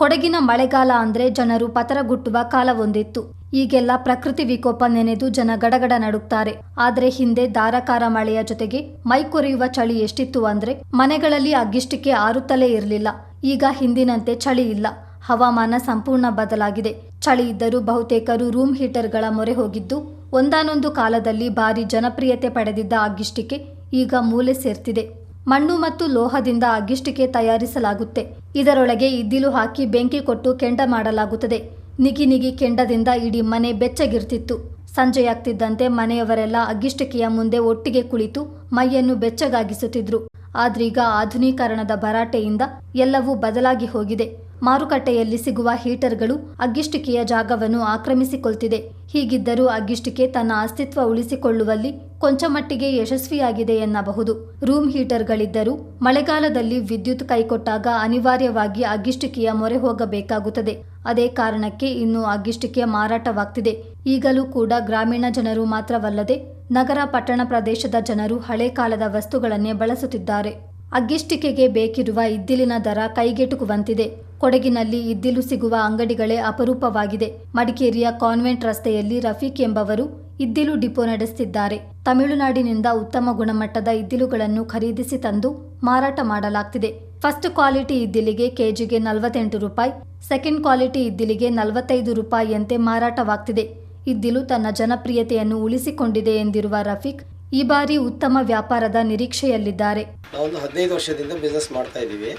ಕೊಡಗಿನ ಮಳೆಗಾಲ ಅಂದ್ರೆ ಜನರು ಪತರಗುಟ್ಟುವ ಕಾಲವೊಂದಿತ್ತು. ಈಗೆಲ್ಲ ಪ್ರಕೃತಿ ವಿಕೋಪ ನೆನೆದು ಜನ ಗಡಗಡ ನಡುಕ್ತಾರೆ ಆದ್ರೆ ಹಿಂದೆ ಧಾರಾಕಾರ ಮಳೆಯ ಜೊತೆಗೆ ಮೈಕೊರೆಯುವ ಚಳಿ ಎಷ್ಟಿತ್ತು ಅಂದ್ರೆ ಮನೆಗಳಲ್ಲಿ ಅಗ್ಗಿಷ್ಟಕ್ಕೆ ಆರುತ್ತಲೇ ಇರಲಿಲ್ಲ. ಈಗ ಹಿಂದಿನಂತೆ ಚಳಿ ಇಲ್ಲ. ಹವಾಮಾನ ಸಂಪೂರ್ಣ ಬದಲಾಗಿದೆ. ಚಳಿ ಇದ್ದರೂ ಬಹುತೇಕರು ರೂಮ್ ಹೀಟರ್ಗಳ ಮೊರೆ ಹೋಗಿದ್ದು, ಒಂದಾನೊಂದು ಕಾಲದಲ್ಲಿ ಭಾರಿ ಜನಪ್ರಿಯತೆ ಪಡೆದಿದ್ದ ಅಗ್ಗಿಷ್ಟಿಕೆ ಈಗ ಮೂಲೆ ಸೇರ್ತಿದೆ. ಮಣ್ಣು ಮತ್ತು ಲೋಹದಿಂದ ಅಗ್ಗಿಷ್ಟಿಕೆ ತಯಾರಿಸಲಾಗುತ್ತೆ. ಇದರೊಳಗೆ ಇದ್ದಿಲು ಹಾಕಿ ಬೆಂಕಿ ಕೊಟ್ಟು ಕೆಂಡ ಮಾಡಲಾಗುತ್ತದೆ. ನಿಗಿ ನಿಗಿ ಕೆಂಡದಿಂದ ಇಡೀ ಮನೆ ಬೆಚ್ಚಗಿರ್ತಿತ್ತು. ಸಂಜೆಯಾಗ್ತಿದ್ದಂತೆ ಮನೆಯವರೆಲ್ಲ ಅಗ್ಗಿಷ್ಟಿಕೆಯ ಮುಂದೆ ಒಟ್ಟಿಗೆ ಕುಳಿತು ಮೈಯನ್ನು ಬೆಚ್ಚಗಾಗಿಸುತ್ತಿದ್ರು. ಆದ್ರೀಗ ಆಧುನೀಕರಣದ ಭರಾಟೆಯಿಂದ ಎಲ್ಲವೂ ಬದಲಾಗಿ ಹೋಗಿದೆ. ಮಾರುಕಟ್ಟೆಯಲ್ಲಿ ಸಿಗುವ ಹೀಟರ್ಗಳು ಅಗ್ಗಿಷ್ಟಿಕೆಯ ಜಾಗವನ್ನು ಆಕ್ರಮಿಸಿಕೊಳ್ತಿದೆ. ಹೀಗಿದ್ದರೂ ಅಗ್ಗಿಷ್ಟಿಕೆ ತನ್ನ ಅಸ್ತಿತ್ವ ಉಳಿಸಿಕೊಳ್ಳುವಲ್ಲಿ ಕೊಂಚ ಮಟ್ಟಿಗೆ ಯಶಸ್ವಿಯಾಗಿದೆ ಎನ್ನಬಹುದು. ರೂಮ್ ಹೀಟರ್ಗಳಿದ್ದರೂ ಮಳೆಗಾಲದಲ್ಲಿ ವಿದ್ಯುತ್ ಕೈಕೊಟ್ಟಾಗ ಅನಿವಾರ್ಯವಾಗಿ ಅಗ್ಗಿಷ್ಟಿಕೆಯ ಮೊರೆ ಹೋಗಬೇಕಾಗುತ್ತದೆ. ಅದೇ ಕಾರಣಕ್ಕೆ ಇನ್ನು ಅಗ್ಗಿಷ್ಟಿಕೆ ಮಾರಾಟವಾಗ್ತಿದೆ. ಈಗಲೂ ಕೂಡ ಗ್ರಾಮೀಣ ಜನರು ಮಾತ್ರವಲ್ಲದೆ ನಗರ ಪಟ್ಟಣ ಪ್ರದೇಶದ ಜನರು ಹಳೆ ಕಾಲದ ವಸ್ತುಗಳನ್ನೇ ಬಳಸುತ್ತಿದ್ದಾರೆ. ಅಗ್ಗಿಷ್ಟಿಕೆಗೆ ಬೇಕಿರುವ ಇದ್ದಿಲಿನ ದರ ಕೈಗೆಟುಕುವಂತಿದೆ. ಕೊಡಗಿನಲ್ಲಿ ಇದ್ದಿಲು ಸಿಗುವ ಅಂಗಡಿಗಳೇ ಅಪರೂಪವಾಗಿದೆ. ಮಡಿಕೇರಿಯ ಕಾನ್ವೆಂಟ್ ರಸ್ತೆಯಲ್ಲಿ ರಫೀಕ್ ಎಂಬವರು ಇದ್ದಿಲು ಡಿಪೋ ನಡೆಸುತ್ತಿದ್ದಾರೆ ತಮಿಳುನಾಡಿನಿಂದ ಉತ್ತಮ ಗುಣಮಟ್ಟದ ಇದ್ದಿಲುಗಳನ್ನು ಖರೀದಿಸಿ ತಂದು ಮಾರಾಟ ಮಾಡಲಾಗ್ತಿದೆ. ಫಸ್ಟ್ ಕ್ವಾಲಿಟಿ ಇದ್ದಿಲಿಗೆ ಕೆಜಿಗೆ ನಲವತ್ತೆಂಟು ರೂಪಾಯಿ, ಸೆಕೆಂಡ್ ಕ್ವಾಲಿಟಿ ಇದ್ದಿಲಿಗೆ ನಲವತ್ತೈದು ರೂಪಾಯಿಯಂತೆ ಮಾರಾಟವಾಗ್ತಿದೆ. ಇದ್ದಿಲು ತನ್ನ ಜನಪ್ರಿಯತೆಯನ್ನು ಉಳಿಸಿಕೊಂಡಿದೆ ಎಂದಿರುವ ರಫೀಕ್ ಈ ಬಾರಿ ಉತ್ತಮ ವ್ಯಾಪಾರದ ನಿರೀಕ್ಷೆಯಲ್ಲಿದ್ದಾರೆ. ನಾವೊಂದು ಹದಿನೈದು ವರ್ಷದಿಂದ ಬಿಸ್ನೆಸ್ ಮಾಡ್ತಾ ಇದ್ದೀವಿ.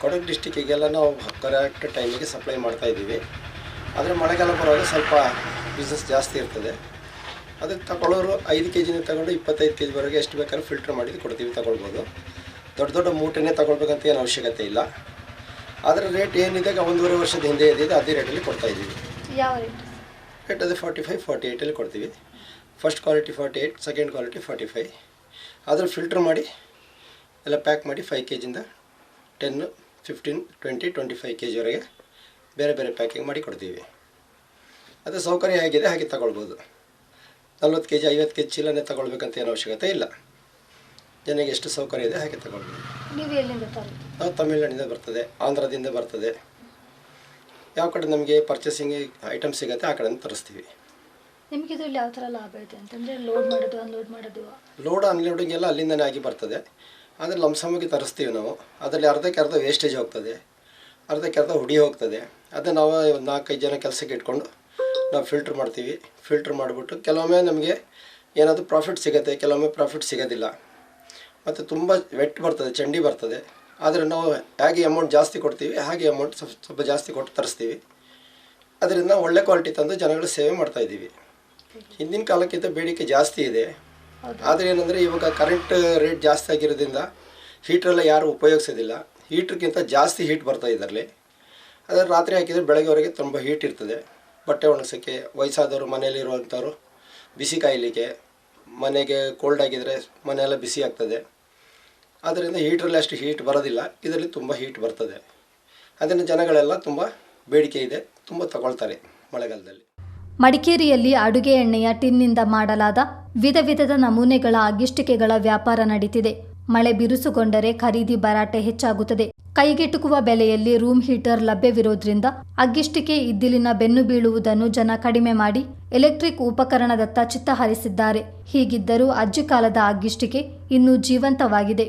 ಕೊಡಗು ಡಿಸ್ಟಿಕ್ಕಿಗೆಲ್ಲ ನಾವು ಕರೆಕ್ಟ್ ಟೈಮಿಗೆ ಸಪ್ಲೈ ಮಾಡ್ತಾ ಇದ್ದೀವಿ. ಆದರೆ ಮಳೆಗಾಲ ಬರುವಾಗ ಸ್ವಲ್ಪ ಬಿಸ್ನೆಸ್ ಜಾಸ್ತಿ ಇರ್ತದೆ. ಅದಕ್ಕೆ ತಗೊಳ್ಳೋರು ಐದು ಕೆ ಜಿನ ತಗೊಂಡು ಇಪ್ಪತ್ತೈದು ಕೆ ಜಿವರೆಗೆ ಎಷ್ಟು ಬೇಕಾದ್ರೂ ಫಿಲ್ಟರ್ ಮಾಡಿ ಕೊಡ್ತೀವಿ ತಗೊಳ್ಬೋದು. ದೊಡ್ಡ ದೊಡ್ಡ ಮೂಟೆನೇ ತಗೊಳ್ಬೇಕಂತ ಏನು ಅವಶ್ಯಕತೆ ಇಲ್ಲ. ಅದರ ರೇಟ್ ಏನಿದೆ ಒಂದೂವರೆ ವರ್ಷದ ಹಿಂದೆ ಇದ್ದಿದೆ ಅದೇ ರೇಟಲ್ಲಿ ಕೊಡ್ತಾ ಇದ್ದೀವಿ. ಯಾವ ರೇಟ್ ರೇಟ್ ಅದೇ ಫಾರ್ಟಿ ಫೈವ್ ಫಾರ್ಟಿ ಏಯ್ಟಲ್ಲಿ ಕೊಡ್ತೀವಿ. First quality forty eight second quality forty five ಅದನ್ನು ಫಿಲ್ಟ್ರ್ ಮಾಡಿ ಎಲ್ಲ ಪ್ಯಾಕ್ ಮಾಡಿ five K ಜಿಂದ ten fifteen twenty twenty five K ಜಿವರೆಗೆ ಬೇರೆ ಬೇರೆ ಪ್ಯಾಕಿಂಗ್ ಮಾಡಿ ಕೊಡ್ತೀವಿ. ಅದು ಸೌಕರ್ಯ ಆಗಿದೆ ಹಾಗೆ ತಗೊಳ್ಬೋದು. ನಲ್ವತ್ತು ಕೆ ಜಿ ಐವತ್ತು ಕೆ ಜಿ ಚೀಲನೇ ತಗೊಳ್ಬೇಕಂತ ಏನು ಅವಶ್ಯಕತೆ ಇಲ್ಲ. ಜನಗೆ ಎಷ್ಟು ಸೌಕರ್ಯ ಇದೆ ಹಾಗೆ ತಗೊಳ್ಬೋದು. ನಾವು ತಮಿಳ್ನಾಡಿಂದ ಬರ್ತದೆ ಆಂಧ್ರದಿಂದ ಬರ್ತದೆ. ಯಾವ ಕಡೆ ನಮಗೆ ಪರ್ಚೇಸಿಂಗ್ ಐಟಮ್ ಸಿಗುತ್ತೆ ಆ ಕಡೆಯಿಂದ ತರಿಸ್ತೀವಿ. ನಿಮಗೆ ಇದು ಯಾವ ಥರ ಲಾಭ ಇದೆ? ಅಂತಂದರೆ ಲೋಡ್ ಮಾಡೋದು ಅನ್ಲೋಡ್ ಮಾಡೋದು. ಲೋಡ್ ಅನ್ಲೋಡಿಂಗ್ ಎಲ್ಲ ಅಲ್ಲಿಂದನೇ ಆಗಿ ಬರ್ತದೆ. ಆದರೆ ಲಂಸಮಗೆ ತರಿಸ್ತೀವಿ ನಾವು. ಅದರಲ್ಲಿ ಅರ್ಧಕ್ಕೆ ಅರ್ಧ ವೇಸ್ಟೇಜ್ ಹೋಗ್ತದೆ. ಅರ್ಧಕ್ಕೆ ಅರ್ಧ ಹುಡಿ ಹೋಗ್ತದೆ. ಅದೇ ನಾವು ಒಂದು ನಾಲ್ಕೈದು ಜನ ಕೆಲಸಕ್ಕೆ ಇಟ್ಕೊಂಡು ನಾವು ಫಿಲ್ಟ್ರ್ ಮಾಡ್ತೀವಿ. ಫಿಲ್ಟ್ರ್ ಮಾಡಿಬಿಟ್ಟು ಕೆಲವೊಮ್ಮೆ ನಮಗೆ ಏನಾದರೂ ಪ್ರಾಫಿಟ್ ಸಿಗುತ್ತೆ ಕೆಲವೊಮ್ಮೆ ಪ್ರಾಫಿಟ್ ಸಿಗೋದಿಲ್ಲ. ಮತ್ತು ತುಂಬ ವೆಟ್ ಬರ್ತದೆ ಚಂಡಿ ಬರ್ತದೆ. ಆದರೆ ನಾವು ಹೇಗೆ ಅಮೌಂಟ್ ಜಾಸ್ತಿ ಕೊಡ್ತೀವಿ, ಹಾಗೆ ಅಮೌಂಟ್ ಸ್ವಲ್ಪ ಸ್ವಲ್ಪ ಜಾಸ್ತಿ ಕೊಟ್ಟು ತರಿಸ್ತೀವಿ. ಅದರಿಂದ ಒಳ್ಳೆ ಕ್ವಾಲಿಟಿ ತಂದು ಜನಗಳು ಸೇವೆ ಮಾಡ್ತಾ ಇದ್ದೀವಿ. ಹಿಂದಿನ ಕಾಲಕ್ಕಿಂತ ಬೇಡಿಕೆ ಜಾಸ್ತಿ ಇದೆ. ಆದರೆ ಏನಂದರೆ ಇವಾಗ ಕರೆಂಟ್ ರೇಟ್ ಜಾಸ್ತಿ ಆಗಿರೋದ್ರಿಂದ ಹೀಟ್ರೆಲ್ಲ ಯಾರು ಉಪಯೋಗಿಸೋದಿಲ್ಲ. ಹೀಟ್ರ್ಗಿಂತ ಜಾಸ್ತಿ ಹೀಟ್ ಬರ್ತಾ ಇದರಲ್ಲಿ ಅದರ ರಾತ್ರಿ ಹಾಕಿದರೆ ಬೆಳಗ್ಗೆವರೆಗೆ ತುಂಬ ಹೀಟ್ ಇರ್ತದೆ. ಬಟ್ಟೆ ಒಣಗಿಸೋಕ್ಕೆ, ವಯಸ್ಸಾದವರು ಮನೆಯಲ್ಲಿರುವಂಥವ್ರು ಬಿಸಿ ಕಾಯಲಿಕ್ಕೆ, ಮನೆಗೆ ಕೋಲ್ಡ್ ಆಗಿದ್ದರೆ ಮನೆಯೆಲ್ಲ ಬಿಸಿ ಆಗ್ತದೆ. ಆದ್ದರಿಂದ ಹೀಟ್ರಲ್ಲಿ ಅಷ್ಟು ಹೀಟ್ ಬರೋದಿಲ್ಲ. ಇದರಲ್ಲಿ ತುಂಬ ಹೀಟ್ ಬರ್ತದೆ. ಅದನ್ನು ಜನಗಳೆಲ್ಲ ತುಂಬ ಬೇಡಿಕೆ ಇದೆ. ತುಂಬ ತಗೊಳ್ತಾರೆ ಮಳೆಗಾಲದಲ್ಲಿ. ಮಡಿಕೇರಿಯಲ್ಲಿ ಅಡುಗೆ ಎಣ್ಣೆಯ ಟಿನ್ನಿಂದ ಮಾಡಲಾದ ವಿಧ ವಿಧದ ನಮೂನೆಗಳ ಅಗಿಷ್ಟಿಕೆಗಳ ವ್ಯಾಪಾರ ನಡೀತಿದೆ. ಮಳೆ ಬಿರುಸುಗೊಂಡರೆ ಖರೀದಿ ಭರಾಟೆ ಹೆಚ್ಚಾಗುತ್ತದೆ. ಕೈಗೆಟುಕುವ ಬೆಲೆಯಲ್ಲಿ ರೂಮ್ ಹೀಟರ್ ಲಭ್ಯವಿರೋದ್ರಿಂದ ಅಗ್ಗಿಷ್ಟಿಕೆ ಇದ್ದಿಲಿನ ಬೆನ್ನು ಬೀಳುವುದನ್ನು ಜನ ಕಡಿಮೆ ಮಾಡಿ ಎಲೆಕ್ಟ್ರಿಕ್ ಉಪಕರಣದತ್ತ ಚಿತ್ತ ಹರಿಸಿದ್ದಾರೆ ಹೀಗಿದ್ದರೂ ಅಜ್ಜಿ ಕಾಲದ ಅಗ್ಗಿಷ್ಟಿಕೆ ಇನ್ನೂ ಜೀವಂತವಾಗಿದೆ.